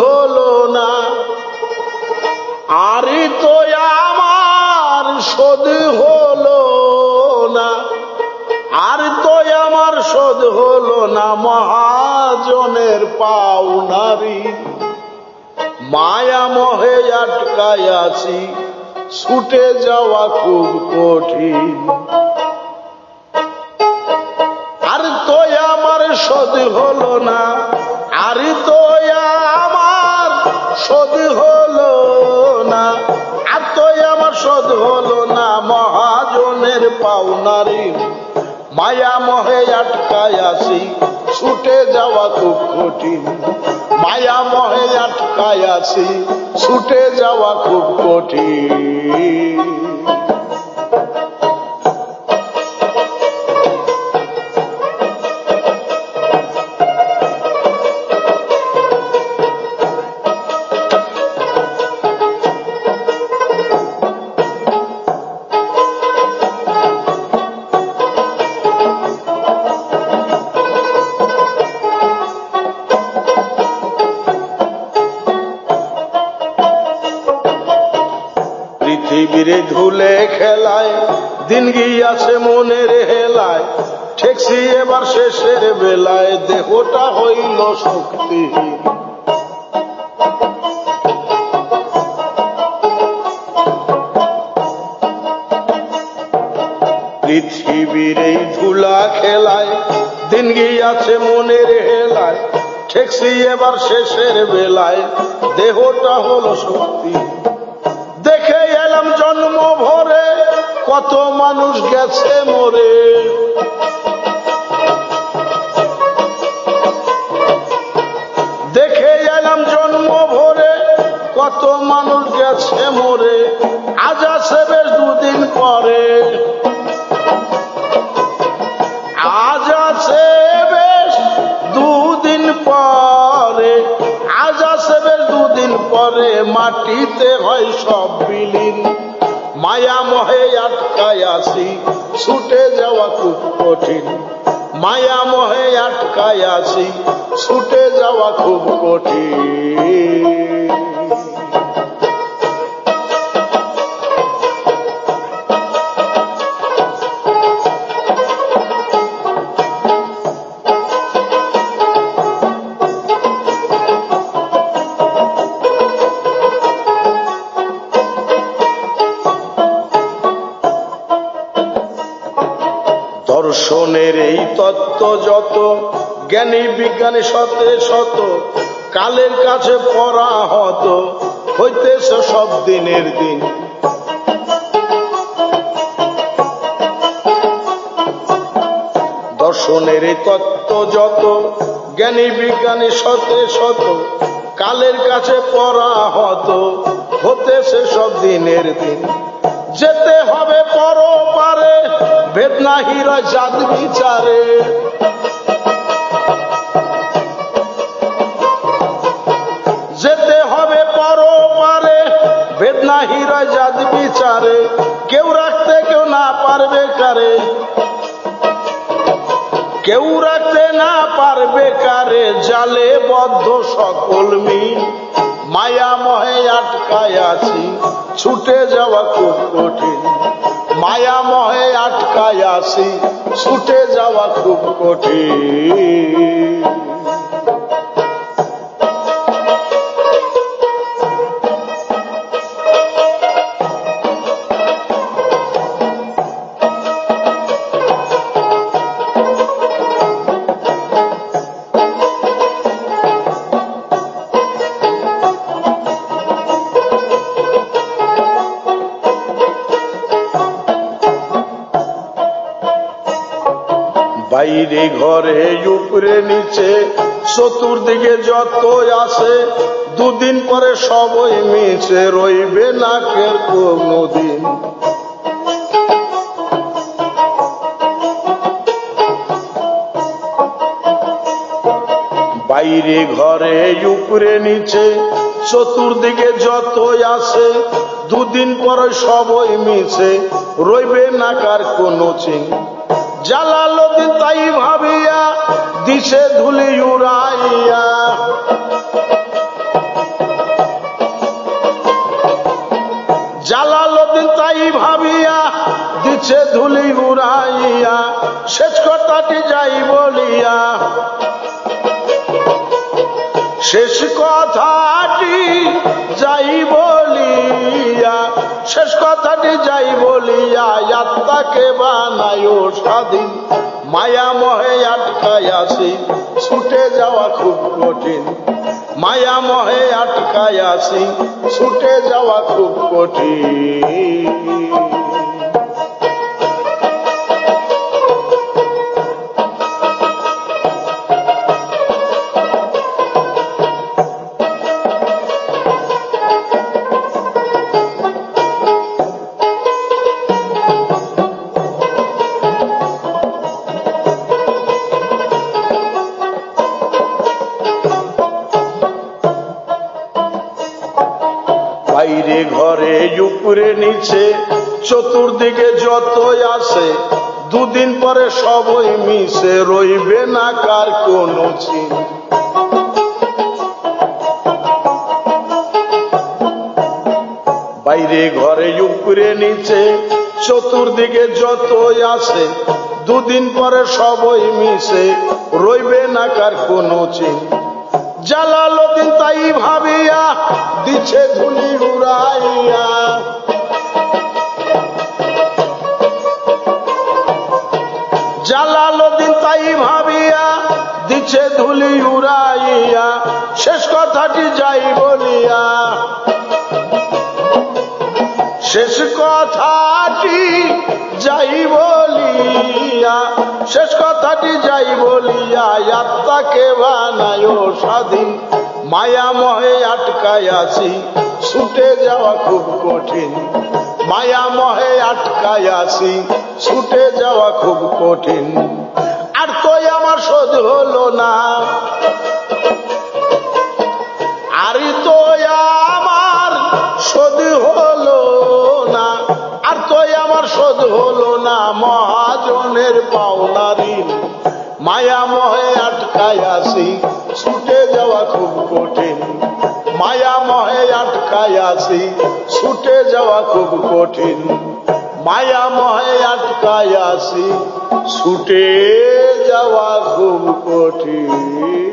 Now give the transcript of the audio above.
হলো না। আরে তো আমার শোধ হলো না। আর তো আমার শোধ হলো না, মহাজনের পাওনারি। মায়া মহে আটকায় আছি ছুটে যাওয়া খুব কঠিন। আর তো আমার শোধ হলো না, আর তো শোধ হলো না আত্মই আমার শোধ হলো না, মহাজনের পাওনারি। মায়া মহে আটকায় আসি, ছুটে যাওয়া খুব কঠিন। মায়া মহে আটকায় আসি, ছুটে যাওয়া খুব কঠিন। পৃথিবীরে ধুলে খেলায়, দিন গিয়াছে মনের হেলায়। ঠেকছি এবার শেষের বেলায়, দেহটা হইল শক্তি। পৃথিবীর এই ধুলা খেলায়, দিন গিয়াছে মনের হেলায়। ঠেকছি এবার শেষের বেলায়, দেহটা হলো শক্তি। দেখে এলাম জন্ম ভরে কত মানুষ গেছে মরে। দেখে এলাম জন্ম ভরে কত মানুষ গেছে মরে। আজ আছে বেশ দুদিন পরে। আজ আছে বেশ দুদিন পরে। আজ আছে বেশ দুদিন পরে। মাটিতে হয় সব বিলীন। মায়া মহে আটকায় আসি, ছুটে যাওয়া খুব কঠিন। মায়া মহে আটকায় আসি, ছুটে যাওয়া খুব কঠিন। দর্শনের এই তত্ত্ব যত, জ্ঞানী বিজ্ঞানী শতে শত কালের কাছে পড়া হত হইতেছে সব দিনের দিন। দর্শনের এই তত্ত্ব যত, জ্ঞানী বিজ্ঞানী শতে শত কালের কাছে পড়া হত হতেছে সব দিনের দিন। যেতে হবে পরপারে বেদনা হিরা জাত বিচারে। যেতে হবে পরপারে বেদনা হিরা জাত বিচারে। কেউ রাখতে কেউ না পারবে কারে। কেউ রাখতে না পারবে কারে, জালে বদ্ধ সকল মিল। মায়া মহে আটকায় আছি, ছুটে যাওয়া খুব কঠিন। মহে আসি ছুটে যাওয়া খুব কঠিন। বাইরে ঘরে উপরে নিচে, চতুর্দিকে যত আসে, দুদিন পরে সবই মিছে রইবে নাকের কোনো দিন। বাইরে ঘরে উপরে নিচে, চতুর্দিকে যত আসে, দুদিন পরে সবই মিছে রইবে না কার কোনো চিন জালালদি তাই ভাবিয়া দিশে ধুলি উড়াইয়া। জালালদি তাই ভাবিয়া দিছে ধুলি উড়াইয়া, শেষ কথাটি যাই বলিয়া। শেষ কথাটি যাই বলিয়া, শেষ কথাটি যাই বলিয়া আত্মাকে বানায় স্বাধীন। মায়া মহে আটকায় আসি, ছুটে যাওয়া খুব কঠিন। মায়া মহে আটকায় আসি, ছুটে যাওয়া খুব কঠিন। বাইরে ঘরে, উপরে, নিচে, চতুর্দিকে যতই আসে, দুদিন পরে সবই মিশে, রইবে না কার কোনো বাইরে ঘরে, উপরে, নিচে, চতুর্দিকে যতই আসে, দুদিন পরে সবই মিশে, রইবে না কার কোনো চিন। জালালুদ্দিন তাই ভাবিয়া দিছে ধুলি দিছে ধুলি উড়াইয়া, শেষ কথাটি যাই বলিয়া। শেষ কথাটি যাই বলিয়া, শেষ কথাটি যাই বলিয়া, আত্মাকে বানায় স্বাধীন মায়া মহে আটকায় আছি ছুটে যাওয়া খুব কঠিন। মায়া মহে আটকায় আছি ছুটে যাওয়া খুব কঠিন। আমার শোধ হলো না? আর তো আমার শোধ হলো না। আর তো আমার শোধ হলো না। মহাজনের পাওনারি মায়া মহে আটকায় আসি, ছুটে যাওয়া খুব কঠিন। মায়া মহে আটকায় আসি, ছুটে যাওয়া খুব কঠিন। মায়া মহে আটকায় আসি, ছুটে যাওয়া খুব কঠিন।